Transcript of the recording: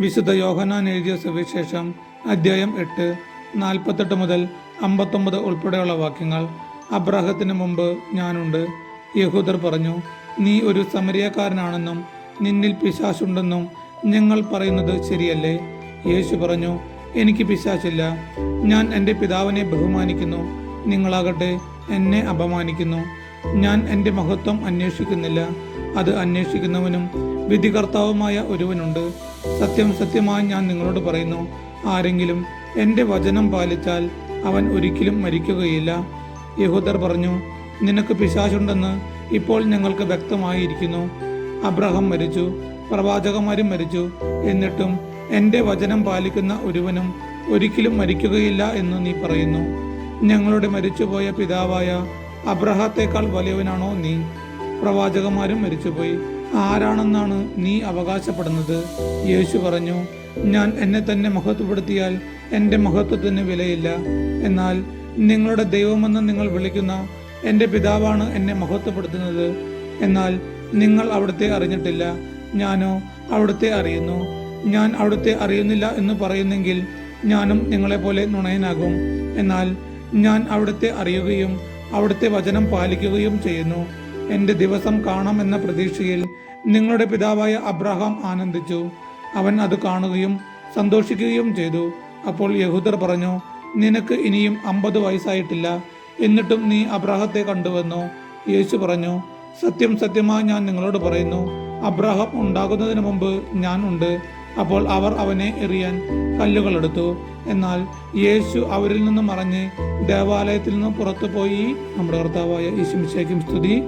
വിശുദ്ധ യോഹനാൻ എഴുതിയ സുവിശേഷം അദ്ധ്യായം എട്ട് നാൽപ്പത്തെട്ട് മുതൽ അമ്പത്തൊമ്പത് ഉൾപ്പെടെയുള്ള വാക്യങ്ങൾ അബ്രാഹത്തിന് മുമ്പ് ഞാനുണ്ട്. യഹൂദർ പറഞ്ഞു നീ ഒരു സമരിയക്കാരനാണെന്നും നിന്നിൽ പിശാശുണ്ടെന്നും ഞങ്ങൾ പറയുന്നത് ശരിയല്ലേ? യേശു പറഞ്ഞു എനിക്ക് പിശാശില്ല. ഞാൻ എന്റെ പിതാവിനെ ബഹുമാനിക്കുന്നു. നിങ്ങളാകട്ടെ എന്നെ അപമാനിക്കുന്നു. ഞാൻ എന്റെ മഹത്വം അന്വേഷിക്കുന്നില്ല. അത് അന്വേഷിക്കുന്നവനും വിധികർത്താവുമായ ഒരുവനുണ്ട്. സത്യം സത്യമായി ഞാൻ നിങ്ങളോട് പറയുന്നു. ആരെങ്കിലും എന്റെ വചനം പാലിച്ചാൽ അവൻ ഒരിക്കലും മരിക്കുകയില്ല. യഹൂദർ പറഞ്ഞു നിനക്ക് പിശാചുണ്ടെന്ന് ഇപ്പോൾ ഞങ്ങൾക്ക് വ്യക്തമായിരിക്കുന്നു. അബ്രഹാം മരിച്ചു പ്രവാചകന്മാരും മരിച്ചു. എന്നിട്ടും എന്റെ വചനം പാലിക്കുന്ന ഒരുവനും ഒരിക്കലും മരിക്കുകയില്ല എന്ന് നീ പറയുന്നു. ഞങ്ങളുടെ മരിച്ചുപോയ പിതാവായ അബ്രഹാത്തേക്കാൾ വലിയവനാണോ നീ? പ്രവാചകന്മാരും മരിച്ചുപോയി. ആരാണെന്നാണ് നീ അവകാശപ്പെടുന്നത്? യേശു പറഞ്ഞു ഞാൻ എന്നെ തന്നെ മഹത്വപ്പെടുത്തിയാൽ എന്റെ മഹത്വത്തിന് വിലയില്ല. എന്നാൽ നിങ്ങളുടെ ദൈവമെന്ന് നിങ്ങൾ വിളിക്കുന്ന എന്റെ പിതാവാണ് എന്നെ മഹത്വപ്പെടുത്തുന്നത്. എന്നാൽ നിങ്ങൾ അവിടുത്തെ അറിഞ്ഞിട്ടില്ല. ഞാനോ അവിടുത്തെ അറിയുന്നു. ഞാൻ അവിടുത്തെ അറിയുന്നില്ല എന്ന് പറയുന്നെങ്കിൽ ഞാനും നിങ്ങളെപ്പോലെ നുണയനാകും. എന്നാൽ ഞാൻ അവിടുത്തെ അറിയുകയും അവിടുത്തെ വചനം പാലിക്കുകയും ചെയ്യുന്നു. എന്റെ ദിവസം കാണാമെന്ന പ്രതീക്ഷയിൽ നിങ്ങളുടെ പിതാവായ അബ്രഹാം ആനന്ദിച്ചു. അവൻ അത് കാണുകയും സന്തോഷിക്കുകയും ചെയ്തു. അപ്പോൾ യഹൂദർ പറഞ്ഞു നിനക്ക് ഇനിയും അമ്പത് വയസ്സായിട്ടില്ല. എന്നിട്ടും നീ അബ്രാഹത്തെ കണ്ടുവന്നു. യേശു പറഞ്ഞു സത്യം സത്യമായി ഞാൻ നിങ്ങളോട് പറയുന്നു. അബ്രാഹം ഉണ്ടാകുന്നതിന് മുമ്പ് ഞാൻ ഉണ്ട്. അപ്പോൾ അവർ അവനെ എറിയാൻ കല്ലുകൾ എടുത്തു. എന്നാൽ യേശു അവരിൽ നിന്നും മറഞ്ഞ് ദേവാലയത്തിൽ നിന്നും പുറത്തു പോയി നമ്മുടെ കർത്താവായ യേശുമിശേക്കും സ്തുതി.